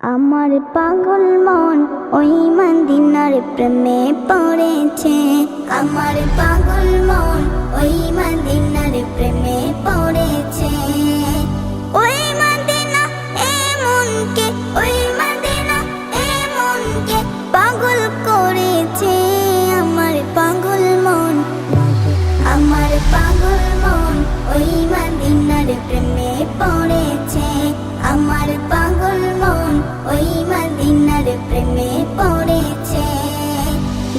আমার পাগল মন ওই মদিনার প্রেমে পড়েছে। আমার পাগল মন ওই মদিনার প্রেমে পড়েছে। ওই মদিনা এমনকে ওই মদিনা এমনকে পাগল করেছে। আমার পাগল মন, আমার পাগল মন ওই মদিনার প্রেমে পড়েছে। আমার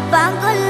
আমার পাগল